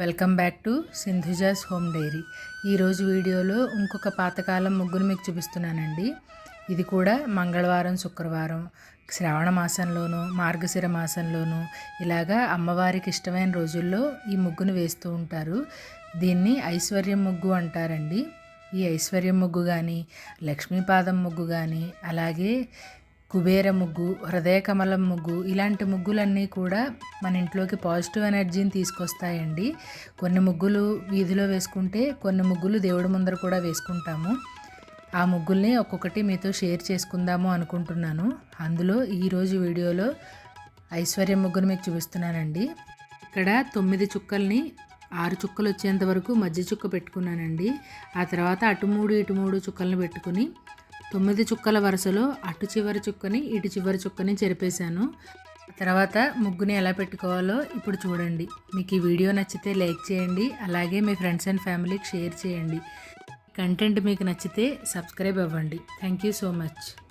Welcome back to Sindhuja's home diary. ఈరోజు వీడియోలో ఇంకొక పాతకాలం ముగ్గును మీకు చూపిస్తున్నానండి. ఇది కూడా మంగళవారం శుక్రవారం శ్రావణ మాసంలోనూ మార్గశిర మాసంలోనూ ఇలాగా అమ్మవారికి ఇష్టమైన రోజుల్లో ఈ ముగ్గును వేస్తూ ఉంటారు. దీన్ని ఐశ్వర్యం ముగ్గు అంటారండి. ఈ ఐశ్వర్యం ముగ్గు కానీ లక్ష్మీపాదం ముగ్గు కానీ అలాగే కుబేర ముగ్గు హృదయ కమలం ముగ్గు ఇలాంటి ముగ్గులన్నీ కూడా మన ఇంట్లోకి పాజిటివ్ ఎనర్జీని తీసుకొస్తాయండి. కొన్ని ముగ్గులు వీధిలో వేసుకుంటే కొన్ని ముగ్గులు దేవుడి ముందర కూడా వేసుకుంటాము. ఆ ముగ్గుల్ని ఒక్కొక్కటి మీతో షేర్ చేసుకుందాము అనుకుంటున్నాను. అందులో ఈరోజు వీడియోలో ఐశ్వర్య ముగ్గును మీకు చూపిస్తున్నానండి. ఇక్కడ తొమ్మిది చుక్కల్ని ఆరు చుక్కలు వచ్చేంత వరకు మధ్య చుక్క పెట్టుకున్నానండి. ఆ తర్వాత అటు మూడు ఇటు మూడు చుక్కలను పెట్టుకుని తొమ్మిది చుక్కల వరుసలో అటు చివరి చుక్కని ఇటు చివరి చుక్కని చెరిపేశాను. తర్వాత ముగ్గుని ఎలా పెట్టుకోవాలో ఇప్పుడు చూడండి. మీకు ఈ వీడియో నచ్చితే లైక్ చేయండి అలాగే మీ ఫ్రెండ్స్ అండ్ ఫ్యామిలీకి షేర్ చేయండి. కంటెంట్ మీకు నచ్చితే సబ్స్క్రైబ్ అవ్వండి. Thank you so much.